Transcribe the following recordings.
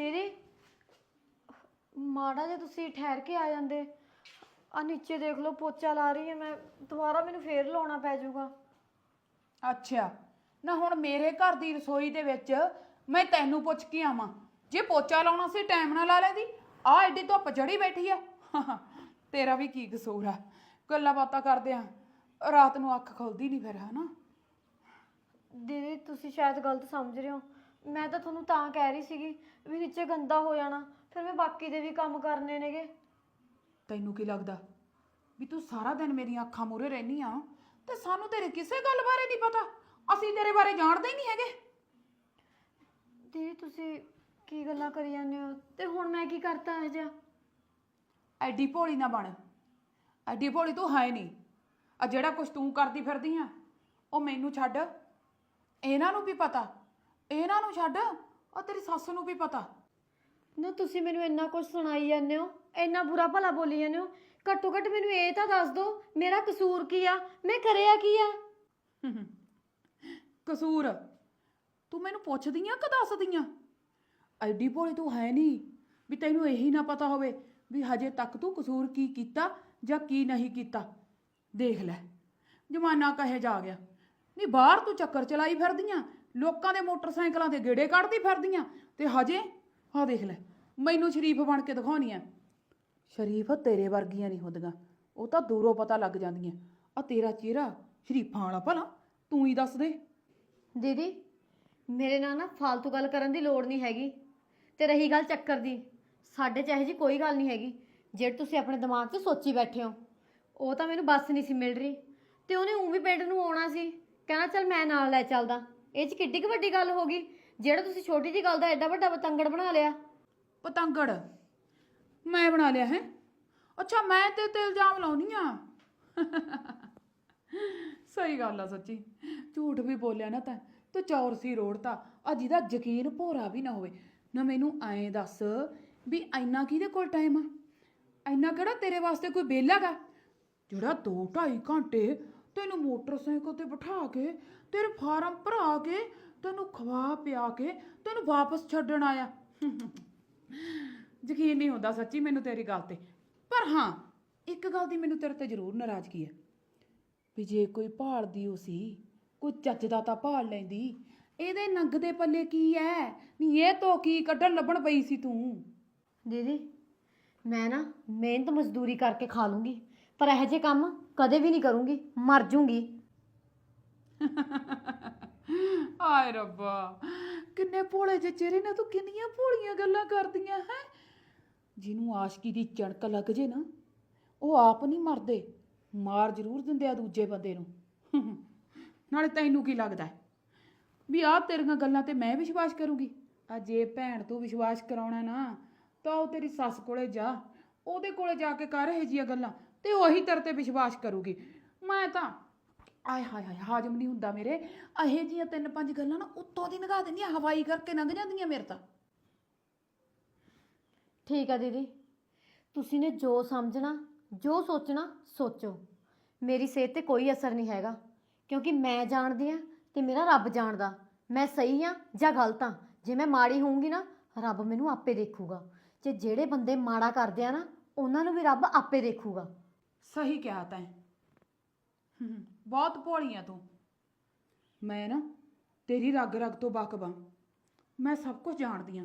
ਦੀਦੀ ਮਾੜਾ ਜੇ ਤੁਸੀਂ ਠਹਿਰ ਕੇ ਆ ਜਾਂਦੇ। ਆ ਨੀਚੇ ਦੇਖ ਲਓ ਪੋਚਾ ਲਾ ਰਹੀ ਹੈ ਮੈਂ। ਦੁਬਾਰਾ ਮੈਨੂੰ ਫੇਰ ਲਾਉਣਾ ਪੈ ਜਾਊਗਾ। ਅੱਛਾ। ਨਾ ਹੁਣ ਮੇਰੇ ਘਰ ਦੀ ਰਸੋਈ ਦੇ ਵਿੱਚ ਮੈਂ ਤੈਨੂੰ ਪੁੱਛ ਕੇ ਆਵਾਂ। ਜੇ ਪੋਚਾ ਲਾਉਣਾ ਸੀ ਟਾਈਮ ਨਾਲ ਲਾ ਲੈਂਦੀ। ਆ ਐਡੀ ਧੁੱਪ ਜੜੀ ਬੈਠੀ ਆ। ਤੇਰਾ ਵੀ ਕੀ ਕਸੂਰ ਆ। ਗੱਲਾਂ ਬਾਤਾਂ ਕਰਦੇ ਆ। ਰਾਤ ਨੂੰ ਅੱਖ ਖੁੱਲਦੀ ਨਹੀਂ ਫਿਰ ਹਨਾ? ਦੀਦੀ ਤੁਸੀਂ ਸ਼ਾਇਦ ਗਲਤ ਸਮਝ ਰਹੇ ਹੋ। ਮੈਂ ਤਾਂ ਤੁਹਾਨੂੰ ਤਾਂ ਕਹਿ ਰਹੀ ਸੀਗੀ ਵੀ ਨੀਚੇ ਗੰਦਾ ਹੋ ਜਾਣਾ ਫਿਰ ਮੈਂ ਬਾਕੀ ਦੇ ਵੀ ਕੰਮ ਕਰਨੇ ਨੇਗੇ। ਤੈਨੂੰ ਕੀ ਲੱਗਦਾ? ਵੀ ਤੂੰ ਸਾਰਾ ਦਿਨ ਮੇਰੀਆਂ ਅੱਖਾਂ ਮੂਹਰੇ ਰਹਿਨੀ ਆ? ਤੇ ਸਾਨੂੰ ਤੇਰੇ ਕਿਸੇ ਗੱਲ ਬਾਰੇ ਨਹੀਂ ਪਤਾ? ਅਸੀਂ ਤੇਰੇ ਬਾਰੇ ਜਾਣਦੇ ਹੀ ਨਹੀਂ ਹੈਗੇ। ਦੀਦੀ ਤੁਸੀਂ ਕੀ ਗੱਲਾਂ ਕਰੀ ਜਾਂਦੇ ਹੋ? ਤੇ ਹੁਣ ਮੈਂ ਕੀ ਕਰਤਾ ਇਹ ਜਿਹਾ? ਐਡੀ ਭੋਲੀ ਨਾ ਬਣ। ਐਡੀ ਭੋਲੀ ਤੂੰ ਹੈ ਨਹੀਂ ਆ ਜਿਹੜਾ ਕੁਝ ਤੂੰ ਕਰਦੀ ਫਿਰਦੀ ਆ ਉਹ ਮੈਨੂੰ ਛੱਡ। ਇਹਨਾਂ ਨੂੰ ਵੀ ਪਤਾ ਇਹਨਾਂ ਨੂੰ ਛੱਡ ਉਹ ਤੇਰੀ ਸੱਸ ਨੂੰ ਵੀ ਪਤਾ। ਨਾ ਤੁਸੀਂ ਮੈਨੂੰ ਇੰਨਾ ਕੁਝ ਸੁਣਾਈ ਜਾਂਦੇ ਹੋ ਇੰਨਾ ਬੁਰਾ ਭਲਾ ਬੋਲੀ ਜਾਂਦੇ ਹੋ ਘੱਟੋ ਘੱਟ ਮੈਨੂੰ ਇਹ ਤਾਂ ਦੱਸ ਦਿਓ ਮੇਰਾ ਕਸੂਰ ਕੀ ਆ ਮੈਂ ਕਰਿਆ ਕੀ ਆ? ਕਸੂਰ? ਤੂੰ ਮੈਨੂੰ ਪੁੱਛਦੀ ਆ ਕਿ ਦੱਸਦੀ ਆ? ਐਡੀ ਭੋਲੀ ਤੂੰ ਹੈ ਨਹੀਂ ਵੀ ਤੈਨੂੰ ਇਹੀ ਨਾ ਪਤਾ ਹੋਵੇ ਵੀ ਹਜੇ ਤੱਕ ਤੂੰ ਕਸੂਰ ਕੀ ਕੀਤਾ ਜਾਂ ਕੀ ਨਹੀਂ ਕੀਤਾ। ਦੇਖ ਲੈ ਜਮਾਨਾ ਕਹੇ ਜਾ ਗਿਆ। ਨਹੀਂ ਬਾਹਰ ਤੂੰ ਚੱਕਰ ਚਲਾਈ ਫਿਰਦੀਆਂ ਲੋਕਾਂ ਦੇ ਮੋਟਰਸਾਈਕਲਾਂ ਦੇ ਗੇੜੇ ਕੱਢਦੀ ਫਿਰਦੀਆਂ। ਤੇ ਹਜੇ, ਆਹ ਦੇਖ ਲੈ, ਮੈਨੂੰ ਸ਼ਰੀਫ ਬਣ ਕੇ ਦਿਖਾਉਣੀ ਆ ਸ਼ਰੀਫ ਤੇਰੇ ਵਰਗੀਆਂ ਨਹੀਂ ਹੁੰਦੀਆਂ। ਉਹ ਤਾਂ ਦੂਰੋਂ ਪਤਾ ਲੱਗ ਜਾਂਦੀਆਂ। ਆ ਤੇਰਾ ਚਿਹਰਾ ਸ਼ਰੀਫਾਂ ਵਾਲਾ ਭਲਾ, ਤੂੰ ਹੀ ਦੱਸ ਦੇ। ਦੀਦੀ, ਮੇਰੇ ਨਾਲ ਨਾ ਫालतू ਗੱਲ ਕਰਨ ਦੀ ਲੋੜ ਨਹੀਂ ਹੈਗੀ। ਤੇ ਰਹੀ ਗੱਲ ਚੱਕਰ ਦੀ, ਸਾਡੇ ਚ ਇਹੋ ਜੀ ਕੋਈ ਗੱਲ ਨਹੀਂ ਹੈਗੀ। ਜਿਹੜੀ ਤੁਸੀਂ ਆਪਣੇ ਦਿਮਾਗ 'ਚ ਸੋਚੀ ਬੈਠੇ ਹੋ, ਉਹ ਤਾਂ ਮੈਨੂੰ ਬੱਸ ਨਹੀਂ ਸੀ ਮਿਲ ਰਹੀ। ਤੇ ਉਹਨੇ ਉਂ ਵੀ ਪਿੰਡ ਨੂੰ ਆਉਣਾ ਸੀ। ਕਹਿੰਦਾ ਚੱਲ ਮੈਂ ਨਾਲ ਲੈ ਚੱਲਦਾ। ਇਹ 'ਚ ਕਿੱਡੀ ਕੁ ਵੱਡੀ ਗੱਲ ਹੋ ਗਈ? ਜਿਹੜਾ ਤੁਸੀਂ ਛੋਟੀ ਜੀ ਗੱਲ ਦਾ ਐਡਾ ਵੱਡਾ ਪਤੰਗੜ ਬਣਾ ਲਿਆ। ਪਤੰਗੜ? ਮੈਂ ਬਣਾ ਲਿਆ ਹੈ? ਅੱਛਾ, ਮੈਂ ਤੇ ਤੇ ਇਲਜ਼ਾਮ ਲਾਉਣੀ ਆ। ਸਹੀ ਗੱਲ ਆ ਸੱਚੀ। ਝੂਠ ਵੀ ਬੋਲਿਆ ਨਾ ਤਾਂ, ਤੇ ਚੌਰਸੀ ਰੋੜਤਾ ਆ ਜਿਹਦਾ ਯਕੀਨ ਭੋਰਾ ਵੀ ਨਾ ਹੋਵੇ। ਨਾ ਮੈਨੂੰ ਐਂ ਦੱਸ ਵੀ ਇੰਨਾ ਕਿਹਦੇ ਕੋਲ ਟਾਈਮ ਆ? ਇੰਨਾ ਕਿਹੜਾ ਤੇਰੇ ਵਾਸਤੇ ਕੋਈ ਵਿਹਲਾ ਗਾ ਜਿਹੜਾ 2.5 ਘੰਟੇ ਤੈਨੂੰ ਮੋਟਰਸਾਈਕਲ ਤੇ ਬਿਠਾ ਕੇ, ਤੇਰੇ ਫਾਰਮ ਭਰਾ ਕੇ, ਤੈਨੂੰ ਖਵਾ ਪਿਆ ਕੇ, ਤੈਨੂੰ ਵਾਪਸ ਛੱਡਣ ਆਇਆ। ਯਕੀਨ ਨਹੀਂ ਹੁੰਦਾ ਸੱਚੀ ਮੈਨੂੰ ਤੇਰੀ ਗੱਲ ਤੇ। ਪਰ ਹਾਂ, ਇੱਕ ਗੱਲ ਦੀ ਮੈਨੂੰ ਤੇਰੇ ਤੇ ਜ਼ਰੂਰ ਨਾਰਾਜ਼ਗੀ ਹੈ। ਵੀ ਜੇ ਕੋਈ ਭਾਲਦੀ ਹੋ ਸੀ, ਕੋਈ ਚੱਜਦਾ ਤਾਂ ਭਾਲ ਲੈਂਦੀ। ਇਹਦੇ ਨੰਗ ਦੇ ਪੱਲੇ ਕੀ ਐ? ਨਹੀਂ ਇਹ ਤੋਂ ਕੀ ਕੱਢਣ ਲੱਭਣ ਪਈ ਸੀ ਤੂੰ? ਦੀਦੀ, ਮੈਂ ਨਾ ਮਿਹਨਤ ਮਜ਼ਦੂਰੀ ਕਰਕੇ ਖਾ ਲੂੰਗੀ। ਪਰ ਇਹੋ ਜਿਹੇ ਕੰਮ ਕਦੇ ਵੀ ਨਹੀਂ ਕਰੂੰਗੀ, ਮਰ ਜੂੰਗੀ। ਆਏ ਰੱਬਾ, ਕਿੰਨੇ ਭੋਲੇ ਜਿਹੇ ਚਿਹਰੇ ਨਾਲ ਤੂੰ ਕਿੰਨੀਆਂ ਭੋਲੀਆਂ ਗੱਲਾਂ ਕਰਦੀਆਂ, ਹੈ? ਜਿਹਨੂੰ ਆਸ਼ਕੀ ਦੀ ਚਣਕ ਲੱਗ ਜੇ ਨਾ, ਉਹ ਆਪ ਨਹੀਂ ਮਰਦੇ, ਮਾਰ ਜ਼ਰੂਰ ਦਿੰਦੇ ਆ ਦੂਜੇ ਬੰਦੇ ਨੂੰ। ਨਾਲੇ ਤੈਨੂੰ ਕੀ ਲੱਗਦਾ ਹੈ? ਵੀ ਆਹ ਤੇਰੀਆਂ ਗੱਲਾਂ ਤੇ ਮੈਂ ਵਿਸ਼ਵਾਸ ਕਰੂੰਗੀ? ਆ ਜੇ ਭੈਣ ਤੂੰ ਵਿਸ਼ਵਾਸ ਕਰਾਉਣਾ ਨਾ, ਤਾਂ ਉਹ ਤੇਰੀ ਸੱਸ ਕੋਲੇ ਜਾ, ਉਹਦੇ ਕੋਲੇ ਜਾ ਕੇ ਕਰ ਇਹ ਜੀਆਂ ਗੱਲਾਂ। ਤੇ ਉਹੀ ਤੇਰੇ ਤੇ ਵਿਸ਼ਵਾਸ ਕਰੂਗੀ। ਮੈਂ ਤਾਂ, ਆਏ ਹਾਏ ਹਾਏ, ਹਾਜਮ ਨਹੀਂ ਹੁੰਦਾ ਮੇਰੇ। ਇਹੇ ਜੀਆਂ ਤਿੰਨ ਪੰਜ ਗੱਲਾਂ ਨਾ ਉੱਤੋਂ ਦੀ ਨਿਗਾਹ ਦਿੰਦੀਆਂ, ਹਵਾਈ ਕਰਕੇ ਲੰਘ ਜਾਂਦੀਆਂ ਮੇਰੇ ਤਾਂ। ਠੀਕ ਆ ਦੀਦੀ। ਤੁਸੀਂ ਨੇ ਜੋ ਸਮਝਣਾ, ਜੋ ਸੋਚਣਾ, ਸੋਚੋ। ਮੇਰੀ ਸਿਹਤ ਤੇ ਕੋਈ ਅਸਰ ਨਹੀਂ ਹੈਗਾ, ਕਿਉਂਕਿ ਮੈਂ ਜਾਣਦੀ ਆ ਤੇ ਮੇਰਾ ਰੱਬ ਜਾਣਦਾ। ਮੈਂ ਸਹੀ ਆ ਜਾਂ ਗਲਤ ਆ ਜੇ ਮੈਂ ਮਾੜੀ ਹੋਊਂਗੀ ਨਾ, ਰੱਬ ਮੈਨੂੰ ਆਪੇ ਦੇਖੂਗਾ। ਜੇ ਜਿਹੜੇ ਬੰਦੇ ਮਾੜਾ ਕਰਦੇ ਆ ਨਾ, ਉਹਨਾਂ ਨੂੰ ਵੀ ਰੱਬ ਆਪੇ ਦੇਖੂਗਾ। ਸਹੀ ਕਿਹਾ ਤੈਂ। ਹੂੰ, ਬਹੁਤ ਭੋਲੀ ਆ ਤੂੰ। ਮੈਂ ਨਾ ਤੇਰੀ ਰਗ ਰਗ ਤੋਂ ਵਾਕਫ ਮੈਂ ਸਭ ਕੁਝ ਜਾਣਦੀ ਆ।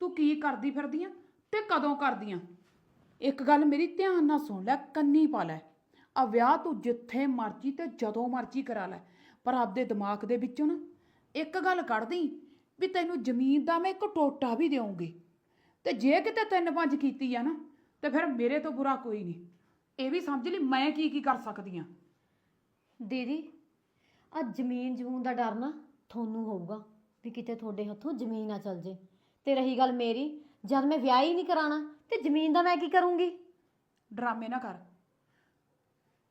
ਤੂੰ ਕੀ ਕਰਦੀ ਫਿਰਦੀ ਆ ਤੇ ਕਦੋਂ ਕਰਦੀ ਆ? ਇੱਕ ਗੱਲ ਮੇਰੀ ਧਿਆਨ ਨਾਲ ਸੁਣ ਲੈ ਕੰਨੀ ਪਾ ਲੈ। ਆ ਵਿਆਹ ਤੂੰ ਜਿੱਥੇ ਮਰਜ਼ੀ ਤੇ ਜਦੋਂ ਮਰਜ਼ੀ ਕਰਾ ਲੈ। ਪਰ ਆਪਦੇ ਦਿਮਾਗ ਦੇ ਵਿੱਚੋਂ ਨਾ ਇੱਕ ਗੱਲ ਕੱਢਦੀ ਵੀ ਤੈਨੂੰ ਜ਼ਮੀਨ ਦਾ ਮੈਂ ਇੱਕ ਟੋਟਾ ਵੀ ਦੇਵਾਂਗੀ ਤੇ ਜੇ ਕਿਤੇ ਤਿੰਨ ਪੰਜ ਕੀਤੀ ਆ ਨਾ ਤੇ ਫਿਰ ਮੇਰੇ ਤੋਂ ਬੁਰਾ ਕੋਈ ਨਹੀਂ। ਇਹ ਵੀ ਸਮਝ ਲਈ ਮੈਂ ਕੀ ਕੀ ਕਰ ਸਕਦੀ ਆ। ਦੀਦੀ ਆ ਜ਼ਮੀਨ ਜਮੂਨ ਦਾ ਡਰ ਨਾ ਤੁਹਾਨੂੰ ਹੋਊਗਾ ਵੀ ਕਿਤੇ ਤੁਹਾਡੇ ਹੱਥੋਂ ਜ਼ਮੀਨ ਨਾ ਚਲ ਜੇ। ਤੇ ਰਹੀ ਗੱਲ ਮੇਰੀ ਜਦ ਮੈਂ ਵਿਆਹ ਹੀ ਨਹੀਂ ਕਰਾਣਾ ਤੇ ਜ਼ਮੀਨ ਦਾ ਮੈਂ ਕੀ ਕਰੂੰਗੀ? ਡਰਾਮੇ ਨਾ ਕਰ।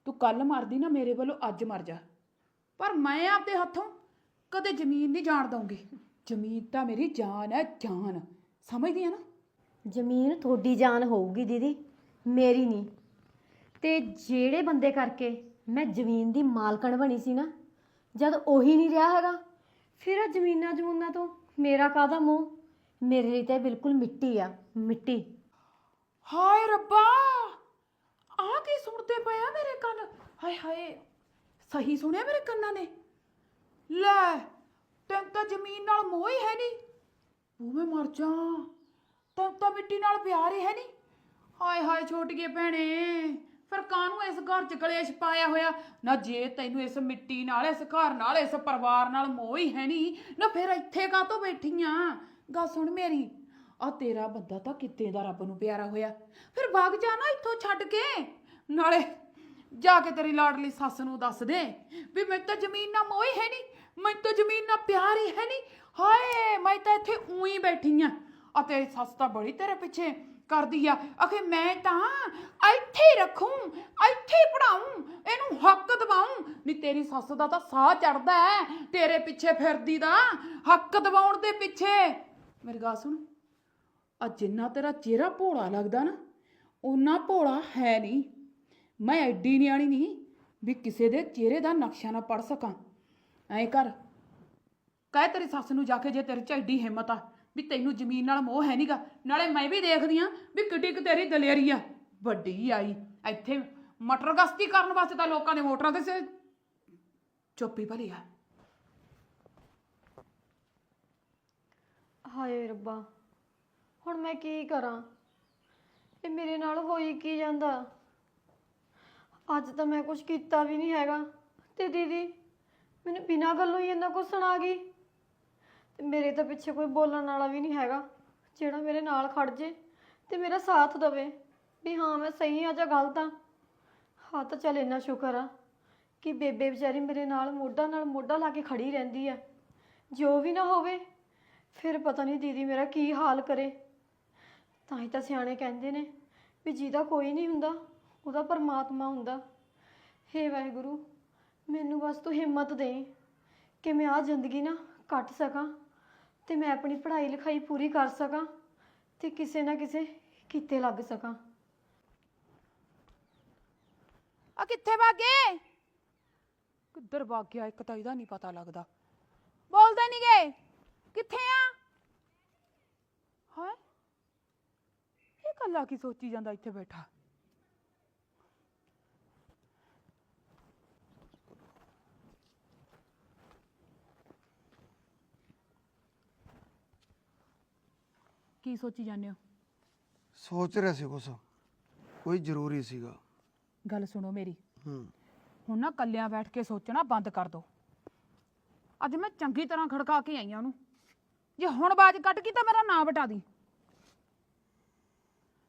ਤੂੰ ਕੱਲ ਮਰਦੀ ਨਾ ਮੇਰੇ ਵੱਲੋਂ ਅੱਜ ਮਰ ਜਾ। ਪਰ ਮੈਂ ਆਪਦੇ ਹੱਥੋਂ ਕਦੇ ਜ਼ਮੀਨ ਨਹੀਂ ਜਾਣ ਦਊਂਗੀ। ਜ਼ਮੀਨ ਤਾਂ ਮੇਰੀ ਜਾਨ ਹੈ ਜਾਨ। ਸਮਝਦੀ ਆ ਨਾ? ਜ਼ਮੀਨ ਤੁਹਾਡੀ ਜਾਨ ਹੋਊਗੀ ਦੀਦੀ ਮੇਰੀ ਨਹੀਂ। ਤੇ ਜਿਹੜੇ ਬੰਦੇ ਕਰਕੇ ਮੈਂ ਜ਼ਮੀਨ ਦੀ ਮਾਲਕਣ ਬਣੀ ਸੀ ਨਾ, ਜਦ ਉਹੀ ਨਹੀਂ ਰਿਹਾ ਹੈਗਾ। ਫਿਰ ਆ ਜ਼ਮੀਨਾਂ ਜਮੂਨਾਂ ਤੋਂ ਮੇਰਾ ਕਾਹਦਾ ਮੋਹ? ਮੇਰੇ ਲਈ ਤਾਂ ਇਹ ਬਿਲਕੁਲ ਮਿੱਟੀ ਆ, ਮਿੱਟੀ। ਹਾਏ ਰੱਬਾ! ਆ ਕੀ ਸੁਣਦੇ ਪਏ ਆ ਮੇਰੇ ਕੰਨ? ਹਾਏ ਹਾਏ, ਸਹੀ ਸੁਣਿਆ ਮੇਰੇ ਕੰਨਾਂ ਨੇ? ਲੈ, ਤੈਨੂੰ ਤਾਂ ਜ਼ਮੀਨ ਨਾਲ ਮੋਹ ਹੀ ਹੈ ਨਹੀਂ। ਉਹ ਮੈਂ ਮਰ ਜਾ ਤੈਨੂੰ ਤਾਂ ਮਿੱਟੀ ਨਾਲ ਪਿਆਰ ਹੀ ਹੈ ਨਹੀਂ। ਹਾਏ ਹਾਏ ਛੋਟੀਏ ਭੈਣੇ। ਫਿਰ ਕਾਹਨੂੰ ਇਸ ਘਰ ਚ ਕਲੇਸ਼ ਪਾਇਆ ਹੋਇਆ? ਨਾ ਜੇ ਤੈਨੂੰ ਇਸ ਮਿੱਟੀ ਨਾਲ, ਇਸ ਘਰ ਨਾਲ, ਇਸ ਪਰਿਵਾਰ ਨਾਲ ਮੋਹ ਹੀ ਹੈ ਨਹੀਂ, ਨਾ ਫਿਰ ਇੱਥੇ ਕਾਹਤੋਂ ਬੈਠੀਆਂ? ਗੱਲ ਸੁਣ ਮੇਰੀ ਆ ਤੇਰਾ ਬੰਦਾ ਤਾਂ ਕਿਤੇ ਦਾ ਰੱਬ ਨੂੰ ਪਿਆਰਾ ਹੋਇਆ। ਫਿਰ ਵਗ ਜਾ ਨਾ ਇੱਥੋਂ ਛੱਡ ਕੇ? ਨਾਲੇ ਜਾ ਕੇ ਤੇਰੀ ਲਾਡਲੀ ਸੱਸ ਨੂੰ ਦੱਸ ਦੇ ਵੀ ਮੈਨੂੰ ਤਾਂ ਜ਼ਮੀਨ ਨਾਲ ਮੋਹ ਹੀ ਹੈ ਨਹੀਂ, ਮੈਨੂੰ ਤਾਂ ਜ਼ਮੀਨ ਨਾਲ ਪਿਆਰ ਹੀ ਹੈ ਨਹੀਂ। ਹਾਏ, ਮੈਂ ਤਾਂ ਇੱਥੇ ਉਹੀ ਬੈਠੀ ਆ। ਆ ਤੇਰੀ ਸੱਸ ਤਾਂ ਬੜੀ ਤੇਰੇ ਪਿੱਛੇ ਕਰਦੀ ਆ। ਅਖੇ ਮੈਂ ਤਾਂ ਇੱਥੇ ਹੀ ਰੱਖੂੰ, ਇੱਥੇ ਹੀ ਪੜਾਉਂ ਇਹਨੂੰ ਹੱਕ ਦਿਵਾਉਂ ਨਹੀਂ ਤੇਰੀ ਸੱਸ ਦਾ ਤਾਂ ਸਾਹ ਚੜਦਾ ਹੈ ਤੇਰੇ ਪਿੱਛੇ ਫਿਰਦੀ ਦਾ, ਹੱਕ ਦਿਵਾਉਣ ਦੇ ਪਿੱਛੇ। ਮੇਰੀ ਗੱਲ ਸੁਣ, ਆ ਜਿੰਨਾ ਤੇਰਾ ਚਿਹਰਾ ਭੋਲਾ ਲੱਗਦਾ ਨਾ, ਓਨਾ ਭੋਲਾ ਹੈ ਨਹੀਂ ਮੈਂ ਐਡੀ ਨਿਆਣੀ ਨਹੀਂ ਵੀ ਕਿਸੇ ਦੇ ਚਿਹਰੇ ਦਾ ਨਕਸ਼ਾ ਨਾ ਪੜ ਸਕਾਂ। ਐਂ ਕਰ, ਕਹਿ ਤੇਰੀ ਸੱਸ ਨੂੰ ਜਾ ਕੇ ਜੇ ਤੇਰੇ ਚ ਐਡੀ ਹਿੰਮਤ ਆ ਵੀ ਤੈਨੂੰ ਜ਼ਮੀਨ ਨਾਲ ਮੋਹ ਹੈ ਨਹੀਂਗਾ ਨਾਲੇ ਮੈਂ ਵੀ ਦੇਖਦੀ ਆ ਵੀ ਕਿੱਡੀ ਕੁ ਤੇਰੀ ਦਲੇਰੀ ਆ। ਵੱਡੀ ਆਈ। ਇੱਥੇ ਮਟਰ ਗਸਤੀ ਕਰਨ ਵਾਸਤੇ ਤਾਂ ਲੋਕਾਂ ਨੇ ਮੋਟਰਾਂ ਤੇ ਸੇ ਚੁੱਪੀ ਭਲੀ ਆ। ਹਾਏ ਰੱਬਾ, ਹੁਣ ਮੈਂ ਕੀ ਕਰਾਂ? ਇਹ ਮੇਰੇ ਨਾਲ ਹੋਈ ਕੀ ਜਾਂਦਾ? ਅੱਜ ਤਾਂ ਮੈਂ ਕੁਝ ਕੀਤਾ ਵੀ ਨਹੀਂ ਹੈਗਾ। ਤੇ ਦੀਦੀ, ਮੈਨੂੰ ਬਿਨਾਂ ਗੱਲੋਂ ਹੀ ਇੰਨਾ ਕੁਝ ਸੁਣਾ ਗਈ। ਮੇਰੇ ਤਾਂ ਪਿੱਛੇ ਕੋਈ ਬੋਲਣ ਵਾਲਾ ਵੀ ਨਹੀਂ ਹੈਗਾ। ਜਿਹੜਾ ਮੇਰੇ ਨਾਲ ਖੜ ਜੇ ਤੇ ਮੇਰਾ ਸਾਥ ਦੇਵੇ। ਵੀ ਹਾਂ, ਮੈਂ ਸਹੀ ਆ ਜਾਂ ਗਲਤ ਆ ਹਾਂ, ਤਾਂ ਚੱਲ ਇੰਨਾ ਸ਼ੁਕਰ ਆ ਕਿ ਬੇਬੇ ਵਿਚਾਰੀ ਮੇਰੇ ਨਾਲ ਮੋਢਾ ਨਾਲ ਮੋਢਾ ਲਾ ਕੇ ਖੜੀ ਰਹਿੰਦੀ ਆ। ਜੋ ਵੀ ਨਾ ਹੋਵੇ, ਫਿਰ ਪਤਾ ਨਹੀਂ ਦੀਦੀ ਮੇਰਾ ਕੀ ਹਾਲ ਕਰੇ। ਤਾਂ ਹੀ ਤਾਂ ਸਿਆਣੇ ਕਹਿੰਦੇ ਨੇ ਵੀ ਜਿਹਦਾ ਕੋਈ ਨਹੀਂ ਹੁੰਦਾ, ਉਹਦਾ ਪਰਮਾਤਮਾ ਹੁੰਦਾ। ਹੇ ਵਾਹਿਗੁਰੂ, ਮੈਨੂੰ ਬਸ ਤੂੰ ਹਿੰਮਤ ਦੇ ਕਿ ਮੈਂ ਆ ਜ਼ਿੰਦਗੀ ਨਾ ਕੱਟ ਸਕਾਂ। ਤੇ ਮੈਂ ਆਪਣੀ ਪੜ੍ਹਾਈ ਲਿਖਾਈ ਪੂਰੀ ਕਰ ਸਕਾਂ ਤੇ ਕਿਸੇ ਨਾ ਕਿਸੇ ਕਿਤੇ ਲੱਗ ਸਕਾਂ। ਆ ਕਿੱਥੇ ਭਾਗੇ ਕਿੱਧਰ ਭੱਗ ਗਿਆ? ਇੱਕ ਤਾਂ ਇਹਦਾ ਨਹੀਂ ਪਤਾ ਲੱਗਦਾ। ਬੋਲਦੇ ਨਹੀਂ ਗਏ ਕਿੱਥੇ ਆ? ਹਾਂ? ਇਹ ਕੱਲਾ ਕੀ ਸੋਚੀ ਜਾਂਦਾ ਇੱਥੇ ਬੈਠਾ? ਕੀ ਸੋਚੀ ਜਾਂਦੇ ਹੋ? ਸੋਚ ਰਿਹਾ ਸੀ ਕੁਛ। ਕੋਈ ਜ਼ਰੂਰੀ ਸੀਗਾ। ਗੱਲ ਸੁਣੋ ਮੇਰੀ। ਹੂੰ। ਹੁਣ ਨਾ ਕੱਲਿਆਂ ਬੈਠ ਕੇ ਸੋਚਣਾ ਬੰਦ ਕਰ ਦੋ। ਅੱਜ ਮੈਂ ਚੰਗੀ ਤਰ੍ਹਾਂ ਖੜਕਾ ਕੇ ਆਈ ਆ ਉਹਨੂੰ। ਜੇ ਹੁਣ ਬਾਜ ਕੱਢ ਗਈ ਤਾਂ ਮੇਰਾ ਨਾਂ ਬਟਾ ਦੀ।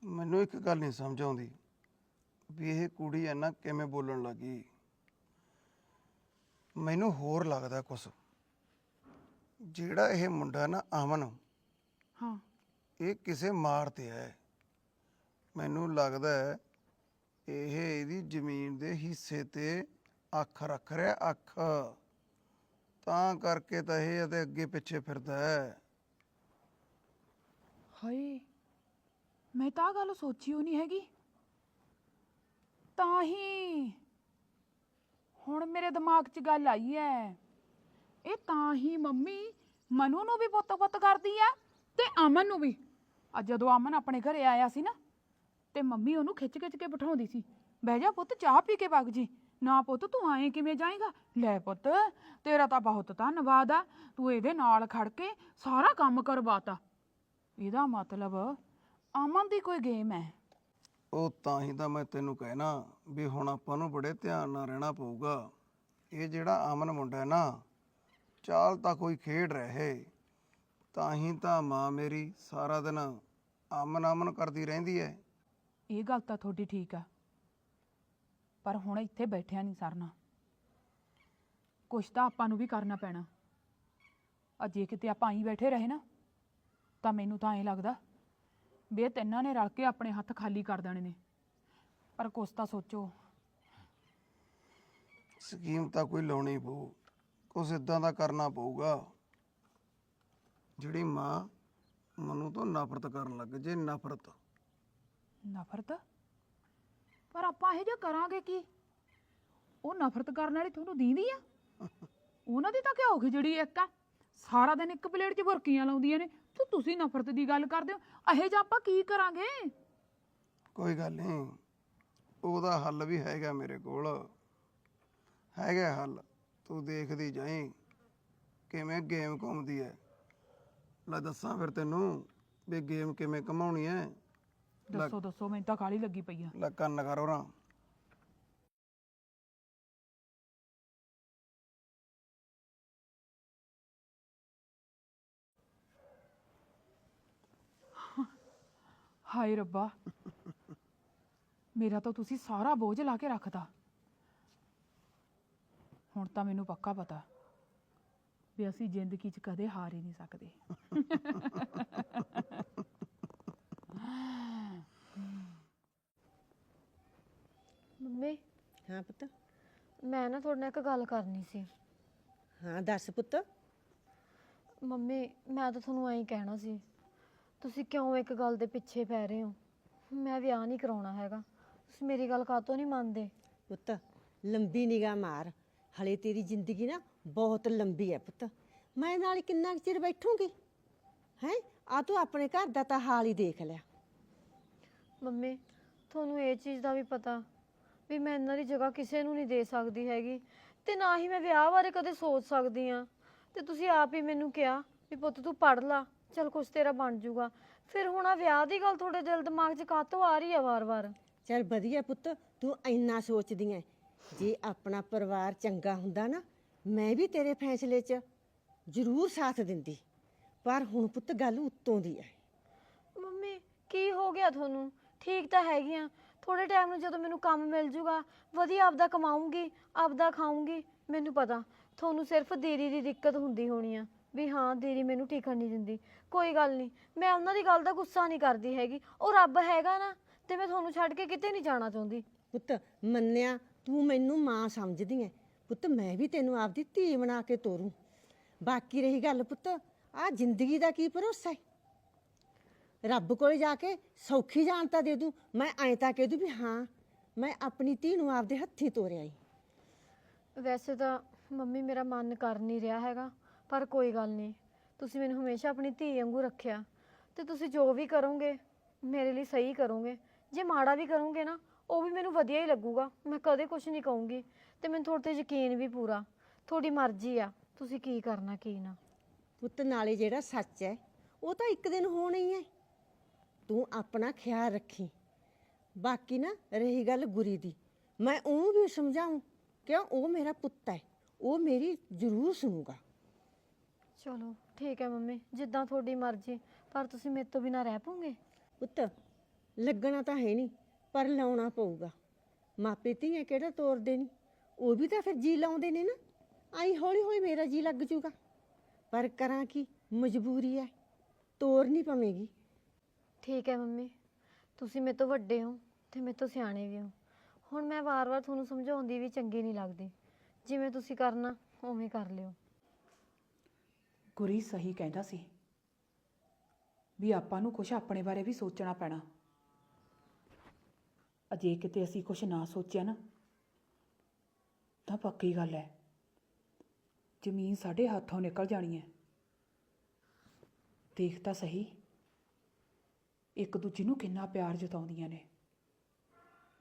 ਮੈਨੂੰ ਇੱਕ ਗੱਲ ਨਹੀਂ ਸਮਝ ਆਉਂਦੀ। ਵੀ ਇਹ ਕੁੜੀ ਐ ਨਾ ਕਿਵੇਂ ਬੋਲਣ ਲੱਗੀ। ਮੈਨੂੰ ਹੋਰ ਲੱਗਦਾ ਕੁਛ। ਜਿਹੜਾ ਇਹ ਮੁੰਡਾ ਨਾ ਅਮਨ। ਹਾਂ। ਇਹ ਕਿਸੇ ਮਾਰ ਤੇ ਹੈ। ਮੈਨੂੰ ਲੱਗਦਾ ਹੈ ਇਹ ਇਹਦੀ ਜ਼ਮੀਨ ਦੇ ਹਿੱਸੇ ਤੇ ਅੱਖ ਰੱਖ ਰਿਹਾ, ਅੱਖ। ਤਾਂ ਕਰਕੇ ਤਾਂ ਇਹ ਇਹਦੇ ਅੱਗੇ ਪਿੱਛੇ ਫਿਰਦਾ ਹੈ। ਹਾਏ, ਮੈਂ ਤਾਂ ਆਹ ਗੱਲ ਸੋਚੀ ਹੋਈ ਨਹੀਂ ਹੈਗੀ। ਤਾਂ ਹੀ ਹੁਣ ਮੇਰੇ ਦਿਮਾਗ 'ਚ ਗੱਲ ਆਈ ਐ ਇਹ ਤਾਂ ਹੀ ਮੰਮੀ ਮਨੂ ਨੂੰ ਵੀ ਪੁੱਤ-ਪੁੱਤ ਕਰਦੀ ਆ ਤੇ ਅਮਨ ਨੂੰ ਵੀ। ਅੱਜ ਜਦੋਂ ਅਮਨ ਆਪਣੇ ਘਰੇ ਆਇਆ ਸੀ ਨਾ, ਤੇ ਮੰਮੀ ਉਹਨੂੰ ਖਿੱਚ-ਖਿੱਚ ਕੇ ਬਿਠਾਉਂਦੀ ਸੀ। ਬਹਿ ਜਾ ਪੁੱਤ, ਚਾਹ ਪੀ ਕੇ ਵਗ ਜੀ। ਨਾ ਪੁੱਤ, ਤੂੰ ਆਏ ਕਿਵੇਂ ਜਾਏਗਾ? ਲੈ ਪੁੱਤ, ਤੇਰਾ ਤਾਂ ਬਹੁਤ ਧੰਨਵਾਦ ਆ। ਤੂੰ ਇਹਦੇ ਨਾਲ ਖੜ ਕੇ ਸਾਰਾ ਕੰਮ ਕਰਵਾਤਾ। ਇਹਦਾ ਮਤਲਬ ਅਮਨ ਦੀ ਕੋਈ ਗੇਮ ਹੈ। ਉਹ ਤਾਂ ਹੀ ਤਾਂ ਮੈਂ ਤੈਨੂੰ ਕਹਿਣਾ ਵੀ ਹੁਣ ਆਪਾਂ ਨੂੰ ਬੜੇ ਧਿਆਨ ਨਾਲ ਰਹਿਣਾ ਪਊਗਾ। ਇਹ ਜਿਹੜਾ ਅਮਨ ਮੁੰਡਾ ਹੈ ਨਾ, ਚਾਲ ਤਾਂ ਕੋਈ ਖੇਡ ਰਹੇ। ਤਾਂ ਹੀ ਤਾਂ ਮਾਂ ਮੇਰੀ ਸਾਰਾ ਦਿਨ ਅਮਨ ਅਮਨ ਕਰਦੀ ਰਹਿੰਦੀ ਹੈ ਇਹ ਗੱਲ ਤਾਂ ਤੁਹਾਡੀ ਠੀਕ ਆ। ਪਰ ਹੁਣ ਇੱਥੇ ਬੈਠਿਆ ਨਹੀਂ ਸਰਨਾ। ਕੁਛ ਤਾਂ ਆਪਾਂ ਨੂੰ ਵੀ ਕਰਨਾ ਪੈਣਾ। ਆ ਜੇ ਕਿਤੇ ਆਪਾਂ ਆਈ ਬੈਠੇ ਰਹੇ ਨਾ ਤਾਂ ਮੈਨੂੰ ਤਾਂ ਐਂ ਲੱਗਦਾ ਵੀ ਇਹ ਤਿੰਨਾਂ ਨੇ ਰਲ ਕੇ ਆਪਣੇ ਹੱਥ ਖਾਲੀ ਕਰ ਦੇਣੇ ਨੇ। ਪਰ ਕੁਛ ਤਾਂ ਸੋਚੋ। ਸਕੀਮ ਤਾਂ ਕੋਈ ਲਾਉਣੀ ਪਊ ਕੁਛ ਇਦਾਂ ਦਾ ਕਰਨਾ ਪਊਗਾ। ਜਿਹੜੀ ਮਾਂ ਮਨੂੰ ਤੋਂ ਨਫ਼ਰਤ ਕਰਨ ਲੱਗ ਜੇ ਨਫ਼ਰਤ। ਨਫ਼ਰਤ? ਪਰ ਆਪਾਂ ਇਹ ਜਿਹਾ ਕਰਾਂਗੇ ਕੀ? ਉਹ ਨਫ਼ਰਤ ਕਰਨ ਵਾਲੀ ਤੁਹਾਨੂੰ ਦੀਂਦੀ ਆ? ਉਹਨਾਂ ਦੀ ਤਾਂ ਘਿਓ ਖਿਚੜੀ ਇੱਕ ਆ? ਸਾਰਾ ਦਿਨ ਇੱਕ ਪਲੇਟ 'ਚ ਬੁਰਕੀਆਂ ਲਾਉਂਦੀਆਂ ਨੇ। ਤੇ ਤੁਸੀਂ ਨਫ਼ਰਤ ਦੀ ਗੱਲ ਕਰਦੇ ਹੋ। ਅਹੇ ਜਾਂ ਆਪਾਂ ਕੀ ਕਰਾਂਗੇ? ਕੋਈ ਗੱਲ ਨਹੀਂ। ਉਹਦਾ ਹੱਲ ਵੀ ਹੈਗਾ ਮੇਰੇ ਕੋਲ। ਹੈਗਾ ਹੱਲ। ਤੂੰ ਦੇਖਦੀ ਜਾਈਂ ਕਿਵੇਂ ਗੇਮ ਘੁੰਮਦੀ ਹੈ। ਲੈ ਦੱਸਾਂ ਫਿਰ ਤੈਨੂੰ ਵੀ ਗੇਮ ਕਿਵੇਂ ਘਮਾਉਣੀ ਹੈ ਦੱਸੋ ਦੱਸੋ ਮੈਨੂੰ ਤਾਂ ਕਾਲੀ ਲੱਗੀ ਪਈ ਆ। ਲੈ ਕੰਨ ਕਰ ਉਹਨਾਂ ਹਾਏ ਰੱਬਾ। ਮੇਰਾ ਤਾਂ ਤੁਸੀਂ ਸਾਰਾ ਬੋਝ ਲਾ ਕੇ ਰੱਖਦਾ ਹੁਣ ਤਾਂ ਮੈਨੂੰ ਪੱਕਾ ਪਤਾ। ਵੀ ਅਸੀਂ ਜ਼ਿੰਦਗੀ 'ਚ ਕਦੇ ਹਾਰ ਹੀ ਨਹੀਂ ਸਕਦੇ। ਮੰਮੀ? ਹਾਂ ਪੁੱਤ। ਮੈਂ ਨਾ ਤੁਹਾਡੇ ਨਾਲ ਇੱਕ ਗੱਲ ਕਰਨੀ ਸੀ। ਹਾਂ ਦੱਸ ਪੁੱਤ। ਮੰਮੀ ਮੈਂ ਤਾਂ ਤੁਹਾਨੂੰ ਐਂ ਕਹਿਣਾ ਸੀ। ਤੁਸੀਂ ਕਿਉਂ ਇੱਕ ਗੱਲ ਦੇ ਪਿੱਛੇ ਪੈ ਰਹੇ ਹੋ? ਮੈਂ ਵਿਆਹ ਨਹੀਂ ਕਰਾਉਣਾ ਹੈਗਾ। ਤੁਸੀਂ ਮੇਰੀ ਗੱਲ ਕਾਹਤੋਂ ਨਹੀਂ ਮੰਨਦੇ? ਪੁੱਤ ਲੰਬੀ ਨਿਗਾਹ ਮਾਰ। ਹਲੇ ਤੇਰੀ ਜ਼ਿੰਦਗੀ ਨਾ ਬਹੁਤ ਲੰਬੀ ਹੈ ਪੁੱਤ। ਮੈਂ ਨਾਲ ਕਿੰਨਾ ਕੁ ਚਿਰ ਬੈਠੂੰਗੀ? ਹੈ? ਆ ਤੂੰ ਆਪਣੇ ਘਰ ਦਾ ਤਾਂ ਹਾਲ ਹੀ ਦੇਖ ਲਿਆ ਮੰਮੀ ਤੁਹਾਨੂੰ ਇਹ ਚੀਜ਼ ਦਾ ਵੀ ਪਤਾ ਵੀ ਮੈਂ ਇਹਨਾਂ ਦੀ ਜਗ੍ਹਾ ਕਿਸੇ ਨੂੰ ਨਹੀਂ ਦੇ ਸਕਦੀ ਹੈਗੀ ਤੇ ਨਾ ਹੀ ਮੈਂ ਵਿਆਹ ਬਾਰੇ ਕਦੇ ਸੋਚ ਸਕਦੀ ਆ ਤੇ ਤੁਸੀਂ ਆਪ ਹੀ ਮੈਨੂੰ ਕਿਹਾ ਵੀ ਪੁੱਤ ਤੂੰ ਪੜ ਲਾ ਚਲ ਕੁਛ ਤੇਰਾ ਬਣ ਜਾਊਗਾ ਫਿਰ ਹੁਣ ਆ ਵਿਆਹ ਦੀ ਗੱਲ ਤੁਹਾਡੇ ਦਿਲ ਦਿਮਾਗ 'ਚ ਕਾਹਤੋਂ ਆ ਰਹੀ ਆ ਵਾਰ-ਵਾਰ? ਚੱਲ ਵਧੀਆ ਪੁੱਤ ਤੂੰ ਇੰਨਾ ਸੋਚਦੀ ਐ। ਜੇ ਆਪਣਾ ਪਰਿਵਾਰ ਚੰਗਾ ਹੁੰਦਾ ਨਾ ਮੈਂ ਵੀ ਤੇਰੇ ਫੈਸਲੇ 'ਚ ਜ਼ਰੂਰ ਸਾਥ ਦਿੰਦੀ। ਪਰ ਹੁਣ ਪੁੱਤ ਗੱਲ ਉੱਤੋਂ ਦੀ ਐ ਮੰਮੀ ਕੀ ਹੋ ਗਿਆ ਤੁਹਾਨੂੰ? ਠੀਕ ਤਾਂ ਹੈਗੀ ਆ। ਥੋੜੇ ਟਾਈਮ ਨੂੰ ਜਦੋਂ ਮੈਨੂੰ ਕੰਮ ਮਿਲ ਜੂਗਾ ਵਧੀਆ ਆਪਦਾ ਕਮਾਉਂਗੀ ਆਪਦਾ ਖਾਉਂਗੀ ਮੈਨੂੰ ਪਤਾ। ਤੁਹਾਨੂੰ ਸਿਰਫ ਦੇਰੀ ਦੀ ਦਿੱਕਤ ਹੁੰਦੀ ਹੋਣੀ ਆ ਵੀ ਹਾਂ ਦੇਰੀ ਮੈਨੂੰ ਟਿਕਣ ਨਹੀਂ ਦਿੰਦੀ। ਕੋਈ ਗੱਲ ਨਹੀਂ ਮੈਂ ਉਹਨਾਂ ਦੀ ਗੱਲ ਦਾ ਗੁੱਸਾ ਨਹੀਂ ਕਰਦੀ ਹੈਗੀ। ਉਹ ਰੱਬ ਹੈਗਾ ਨਾ ਤੇ ਮੈਂ ਤੁਹਾਨੂੰ ਛੱਡ ਕੇ ਕਿਤੇ ਨਹੀਂ ਜਾਣਾ ਚਾਹੁੰਦੀ। ਪੁੱਤ ਮੰਨਿਆ ਤੂੰ ਮੈਨੂੰ ਮਾਂ ਸਮਝਦੀ ਐ। ਪੁੱਤ, ਮੈਂ ਵੀ ਤੈਨੂੰ ਆਪਦੀ ਧੀ ਬਣਾ ਕੇ ਤੋਰੂ। ਬਾਕੀ ਰਹੀ ਗੱਲ ਪੁੱਤ ਆ ਜ਼ਿੰਦਗੀ ਦਾ ਕੀ ਭਰੋਸਾ ਹੈ ਰੱਬ ਕੋਲ ਜਾ ਕੇ ਸੌਖੀ ਜਾਣ ਤਾਂ ਦੇ ਦੂੰ। ਮੈਂ ਐਂ ਤਾਂ ਕਹਿ ਦੂੰ ਵੀ ਹਾਂ, ਮੈਂ ਆਪਣੀ ਧੀ ਨੂੰ ਆਪਦੇ ਹੱਥੀਂ ਤੋਰਿਆ ਈ। ਵੈਸੇ ਤਾਂ ਮੰਮੀ ਮੇਰਾ ਮਨ ਕਰ ਨਹੀਂ ਰਿਹਾ ਹੈਗਾ, ਪਰ ਕੋਈ ਗੱਲ ਨਹੀਂ। ਤੁਸੀਂ ਮੈਨੂੰ ਹਮੇਸ਼ਾ ਆਪਣੀ ਧੀ ਵਾਂਗੂ ਰੱਖਿਆ। ਤੇ ਤੁਸੀਂ ਜੋ ਵੀ ਕਰੋਗੇ, ਮੇਰੇ ਲਈ ਸਹੀ ਕਰੋਗੇ। ਜੇ ਮਾੜਾ ਵੀ ਕਰੋਗੇ ਨਾ ਉਹ ਵੀ ਮੈਨੂੰ ਵਧੀਆ ਹੀ ਲੱਗੂਗਾ। ਮੈਂ ਕਦੇ ਕੁਝ ਨਹੀਂ ਕਹੂੰਗੀ ਤੇ ਮੈਨੂੰ ਤੁਹਾਡੇ ਤੇ ਯਕੀਨ ਵੀ ਪੂਰਾ। ਤੁਹਾਡੀ ਮਰਜ਼ੀ ਆ ਤੁਸੀਂ ਕੀ ਕਰਨਾ ਕੀ ਨਾ। ਪੁੱਤ ਨਾਲੇ ਜਿਹੜਾ ਸੱਚ ਹੈ ਉਹ ਤਾਂ ਇੱਕ ਦਿਨ ਹੋਣਾ ਹੀ ਹੈ ਤੂੰ ਆਪਣਾ ਖਿਆਲ ਰੱਖੀ। ਬਾਕੀ ਨਾ ਰਹੀ ਗੱਲ ਗੁਰੀ ਦੀ। ਮੈਂ ਉਹਨੂੰ ਵੀ ਸਮਝਾਉਂ ਕਿਉਂ ਉਹ ਮੇਰਾ ਪੁੱਤ ਹੈ ਉਹ ਮੇਰੀ ਜ਼ਰੂਰ ਸੁਣੂਗਾ। ਚਲੋ ਠੀਕ ਹੈ ਮੰਮੀ ਜਿੱਦਾਂ ਤੁਹਾਡੀ ਮਰਜ਼ੀ ਪਰ ਤੁਸੀਂ ਮੇਰੇ ਤੋਂ ਬਿਨਾਂ ਰਹਿ ਪੋਗੇ ਪੁੱਤ ਲੱਗਣਾ ਤਾਂ ਹੈ ਨਹੀਂ। ਪਰ ਲਾਉਣਾ ਪਊਗਾ। ਮਾਪੇ ਧੀਆਂ ਕਿਹੜਾ ਤੋਰਦੇ ਨਹੀਂ ਉਹ ਵੀ ਤਾਂ ਫਿਰ ਜੀ ਲਾਉਂਦੇ ਨੇ ਨਾ। ਆਈ ਹੌਲੀ ਹੌਲੀ ਮੇਰਾ ਜੀ ਲੱਗ ਜੂਗਾ। ਪਰ ਕਰਾਂ ਕੀ? ਮਜਬੂਰੀ ਹੈ ਤੋਰ ਨਹੀਂ ਪਵੇਗੀ। ਠੀਕ ਹੈ ਮੰਮੀ। ਤੁਸੀਂ ਮੇਰੇ ਤੋਂ ਵੱਡੇ ਹੋ ਤੇ ਮੇਰੇ ਤੋਂ ਸਿਆਣੇ ਵੀ ਹੋ। ਹੁਣ ਮੈਂ ਵਾਰ-ਵਾਰ ਤੁਹਾਨੂੰ ਸਮਝਾਉਂਦੀ ਵੀ ਚੰਗੀ ਨਹੀਂ ਲੱਗਦੀ। ਜਿਵੇਂ ਤੁਸੀਂ ਕਰਨਾ ਉਵੇਂ ਕਰ ਲਿਓ। ਗੁਰੀ ਸਹੀ ਕਹਿੰਦਾ ਸੀ ਵੀ ਆਪਾਂ ਨੂੰ ਕੁਝ ਆਪਣੇ ਬਾਰੇ ਵੀ ਸੋਚਣਾ ਪੈਣਾ। ਅਜੇ ਕਿਤੇ ਅਸੀਂ ਕੁਝ ਨਾ ਸੋਚਿਆ ਨਾ, ਤਾਂ ਪੱਕੀ ਗੱਲ ਹੈ ਜ਼ਮੀਨ ਸਾਡੇ ਹੱਥੋਂ ਨਿਕਲ ਜਾਣੀ ਹੈ ਦੇਖ ਤਾਂ ਸਹੀ, ਇੱਕ ਦੂਜੇ ਨੂੰ ਕਿੰਨਾ ਪਿਆਰ ਜਤਾਉਂਦੀਆਂ ਨੇ।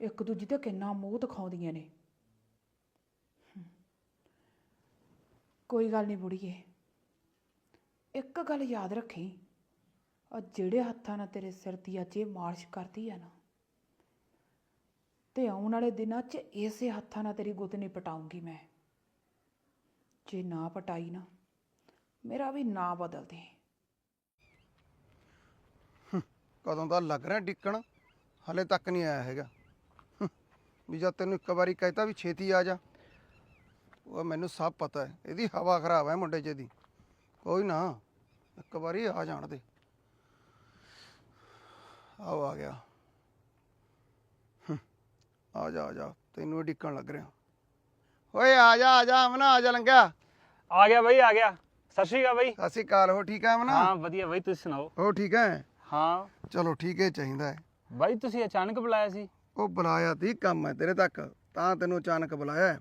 ਇੱਕ ਦੂਜੀ ਤੇ ਕਿੰਨਾ ਮੋਹ ਦਿਖਾਉਂਦੀਆਂ ਨੇ। ਕੋਈ ਗੱਲ ਨਹੀਂ ਬੁੜੀਏ, ਇੱਕ ਗੱਲ ਯਾਦ ਰੱਖੀ, ਆ ਜਿਹੜੇ ਹੱਥਾਂ ਨਾਲ ਤੇਰੇ ਸਿਰ ਦੀ ਅੱਜ ਇਹ ਮਾਰਸ਼ ਕਰਦੀ ਆ ਨਾ ਤੇ ਆਉਣ ਵਾਲੇ ਦਿਨਾਂ 'ਚ ਇਸੇ ਹੱਥਾਂ ਨਾਲ ਤੇਰੀ ਗੁੱਤ ਪਟਾਉਂਗੀ ਮੈਂ। ਜੇ ਨਾ ਪਟਾਈ ਨਾ, ਮੇਰਾ ਵੀ ਨਾਂ ਬਦਲ ਦੇ। ਕਦੋਂ ਦਾ ਲੱਗ ਰਿਹਾ ਡਿੱਕਣ? ਹਲੇ ਤੱਕ ਨਹੀਂ ਆਇਆ ਹੈਗਾ। ਵੀ ਜਦ ਤੈਨੂੰ ਇੱਕ ਵਾਰੀ ਕਹਿਤਾ ਵੀ ਛੇਤੀ ਆ ਜਾ। ਉਹ ਮੈਨੂੰ ਸਭ ਪਤਾ ਹੈ, ਇਹਦੀ ਹਵਾ ਖਰਾਬ ਹੈ ਮੁੰਡੇ ਜੇ ਦੀ ਕੋਈ ਨਾ, ਇੱਕ ਵਾਰੀ ਆ ਜਾਣ ਦੇ। ਆਓ, ਆ ਗਿਆ। ਆ ਜਾ ਆ ਜਾ। ਤੈਨੂੰ ਹੀ ਡਿੱਕਣ ਲੱਗ ਰਿਹਾ। ਓਏ ਆ ਜਾ ਆ ਜਾ ਅਮਨਾ ਆ ਜਾ ਲੰਗਾ ਆ ਗਿਆ ਬਈ ਆ ਗਿਆ। ਸਤਿ ਸ਼੍ਰੀ ਅਕਾਲ ਬਈ। ਸਤਿ ਸ਼੍ਰੀ ਅਕਾਲ। ਹੋ ਠੀਕ ਹੈ ਅਮਨਾ? ਹਾਂ ਵਧੀਆ ਬਈ ਤੁਸੀਂ ਸੁਣਾਓ? ਹੋ ਠੀਕ ਹੈ ਹਾਂ। ਚਲੋ ਠੀਕ ਹੈ ਚਾਹੀਦਾ ਹੈ ਬਾਈ ਤੁਸੀਂ ਅਚਾਨਕ ਬੁਲਾਇਆ ਸੀ? ਉਹ ਬੁਲਾਇਆ ਤੀ ਕੰਮ ਹੈ ਤੇਰੇ ਤੱਕ। ਤਾਂ ਤੈਨੂੰ ਅਚਾਨਕ ਬੁਲਾਇਆ ਹੈ।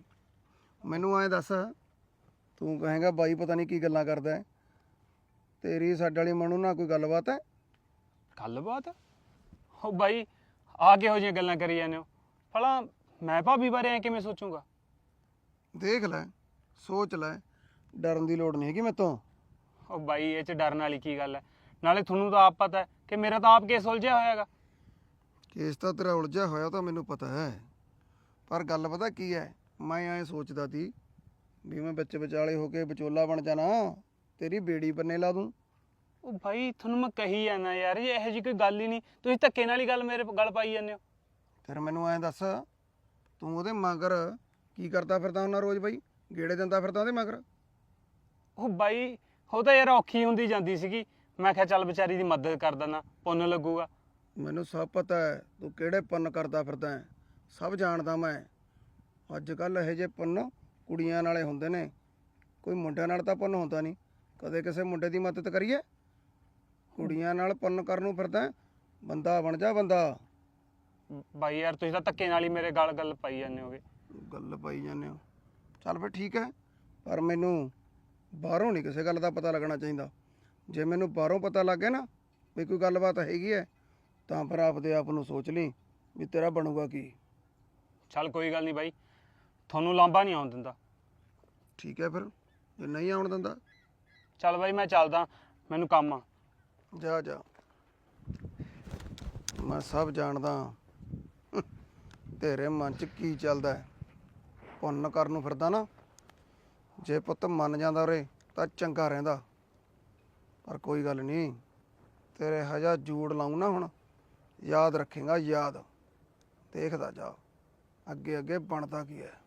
ਮੈਨੂੰ ਐਂ ਦੱਸ ਤੂੰ ਕਹੇਗਾ ਬਾਈ ਪਤਾ ਨਹੀਂ ਕੀ ਗੱਲਾਂ ਕਰਦਾ ਹੈ ਤੇਰੀ ਸਾਡੇ ਵਾਲੀ ਮਨੂ ਨਾਲ ਕੋਈ ਗੱਲਬਾਤ ਹੈ ਗੱਲਬਾਤ? ਉਹ ਬਾਈ ਆ ਕਿਹੋ ਜਿਹੀਆਂ ਗੱਲਾਂ ਕਰੀ ਜਾਂਦੇ ਹੋ? ਭਲਾ ਮੈਂ ਭਾਬੀ ਬਾਰੇ ਐ ਕਿਵੇਂ ਸੋਚੂਗਾ? ਦੇਖ ਲੈ ਸੋਚ ਲੈ ਡਰਨ ਦੀ ਲੋੜ ਨਹੀਂ ਹੈਗੀ ਮੈਤੋਂ ਉਹ ਬਾਈ ਇਹ ਚ ਡਰਨ ਵਾਲੀ ਕੀ ਗੱਲ ਹੈ? ਨਾਲੇ ਤੁਹਾਨੂੰ ਤਾਂ ਆਪ ਪਤਾ ਹੈ ਕਿ ਮੇਰਾ ਤਾਂ ਆਪ ਕੇਸ ਉਲਝਿਆ ਹੋਇਆਗਾ ਕੇਸ ਤਾਂ ਤੇਰਾ ਉਲਝਿਆ ਹੋਇਆ ਤਾਂ ਮੈਨੂੰ ਪਤਾ ਹੈ। ਪਰ ਗੱਲ ਪਤਾ ਕੀ ਹੈ? ਮੈਂ ਐਂ ਸੋਚਦਾ ਸੀ ਵੀ ਮੈਂ ਵਿੱਚ ਵਿਚਾਲੇ ਹੋ ਕੇ ਵਿਚੋਲਾ ਬਣ ਜਾਣਾ ਤੇਰੀ ਬੇੜੀ ਬੰਨੇ ਲਾ ਦੂੰ। ਉਹ ਬਾਈ ਤੁਹਾਨੂੰ ਮੈਂ ਕਹੀ ਜਾਂਦਾ ਯਾਰ ਇਹ ਇਹੋ ਜਿਹੀ ਕੋਈ ਗੱਲ ਹੀ ਨਹੀਂ ਤੁਸੀਂ ਧੱਕੇ ਨਾਲ ਹੀ ਗੱਲ ਮੇਰੇ ਗੱਲ ਪਾਈ ਜਾਂਦੇ ਹੋ। ਫਿਰ ਮੈਨੂੰ ਐਂ ਦੱਸ ਤੂੰ ਉਹਦੇ ਮਗਰ ਕੀ ਕਰਦਾ ਫਿਰਦਾ ਹੁੰਦਾ ਰੋਜ਼ ਬਾਈ? ਗੇੜੇ ਦਿੰਦਾ ਫਿਰਦਾ ਉਹਦੇ ਮਗਰ? ਉਹ ਬਾਈ ਉਹ ਤਾਂ ਯਾਰ ਔਖੀ ਹੁੰਦੀ ਜਾਂਦੀ ਸੀਗੀ। ਮੈਂ ਕਿਹਾ ਚੱਲ ਵਿਚਾਰੀ ਦੀ ਮਦਦ ਕਰ ਦਿੰਦਾ ਪੁੰਨ ਲੱਗੂਗਾ। ਮੈਨੂੰ ਸਭ ਪਤਾ ਹੈ ਤੂੰ ਕਿਹੜੇ ਪੁੰਨ ਕਰਦਾ ਫਿਰਦਾ ਹੈ। ਸਭ ਜਾਣਦਾ ਮੈਂ। ਅੱਜ ਕੱਲ ਇਹੋ ਜਿਹੇ ਪੁੰਨ ਕੁੜੀਆਂ ਨਾਲੇ ਹੁੰਦੇ ਨੇ। ਕੋਈ ਮੁੰਡਿਆਂ ਨਾਲ ਤਾਂ ਪੁੰਨ ਹੁੰਦਾ ਨਹੀਂ। ਕਦੇ ਕਿਸੇ ਮੁੰਡੇ ਦੀ ਮਦਦ ਕਰੀਏ? ਕੁੜੀਆਂ ਨਾਲ ਪੁੰਨ ਕਰਨ ਨੂੰ ਫਿਰਦਾ ਹੈ? ਬੰਦਾ ਬਣ ਜਾ ਬੰਦਾ। ਬਾਈ ਯਾਰ ਤੁਸੀਂ ਤਾਂ ਧੱਕੇ ਨਾਲ ਹੀ ਮੇਰੇ ਗੱਲ ਗੱਲ ਪਾਈ ਜਾਂਦੇ ਹੋਗੇ। ਗੱਲ ਪਾਈ ਜਾਂਦੇ ਹੋ। ਚੱਲ ਫਿਰ ਠੀਕ ਹੈ ਪਰ ਮੈਨੂੰ ਬਾਹਰੋਂ ਨਹੀਂ ਕਿਸੇ ਗੱਲ ਦਾ ਪਤਾ ਲੱਗਣਾ ਚਾਹੀਦਾ। ਜੇ ਮੈਨੂੰ ਬਾਹਰੋਂ ਪਤਾ ਲੱਗ ਗਿਆ ਨਾ ਵੀ ਕੋਈ ਗੱਲਬਾਤ ਹੈਗੀ ਹੈ ਤਾਂ ਫਿਰ ਆਪਦੇ ਆਪ ਨੂੰ ਸੋਚ ਲਈ ਵੀ ਤੇਰਾ ਬਣੂਗਾ ਕੀ। ਚੱਲ ਕੋਈ ਗੱਲ ਨਹੀਂ ਬਾਈ ਤੁਹਾਨੂੰ ਲਾਂਬਾ ਨਹੀਂ ਆਉਣ ਦਿੰਦਾ। ਠੀਕ ਹੈ ਫਿਰ ਜੇ ਨਹੀਂ ਆਉਣ ਦਿੰਦਾ। ਚੱਲ ਬਾਈ ਮੈਂ ਚੱਲਦਾ ਮੈਨੂੰ ਕੰਮ ਆ। ਜਾ ਜਾ। ਮੈਂ ਸਭ ਜਾਣਦਾ। ਤੇਰੇ ਮਨ 'ਚ ਕੀ ਚੱਲਦਾ ਹੈ? ਪੁੰਨ ਕਰਨ ਨੂੰ ਫਿਰਦਾ ਨਾ। ਜੇ ਪੁੱਤ ਮੰਨ ਜਾਂਦਾ ਉਰੇ, ਤਾਂ ਚੰਗਾ ਰਹਿੰਦਾ। ਪਰ ਕੋਈ ਗੱਲ ਨਹੀਂ, ਤੇਰੇ ਹਜਾ ਜੂੜ ਲਾਉਂ ਨਾ ਹੁਣ। ਯਾਦ ਰੱਖੇਗਾ, ਯਾਦ। ਦੇਖਦਾ ਜਾ। ਅੱਗੇ ਅੱਗੇ ਬਣਦਾ ਕੀ ਹੈ?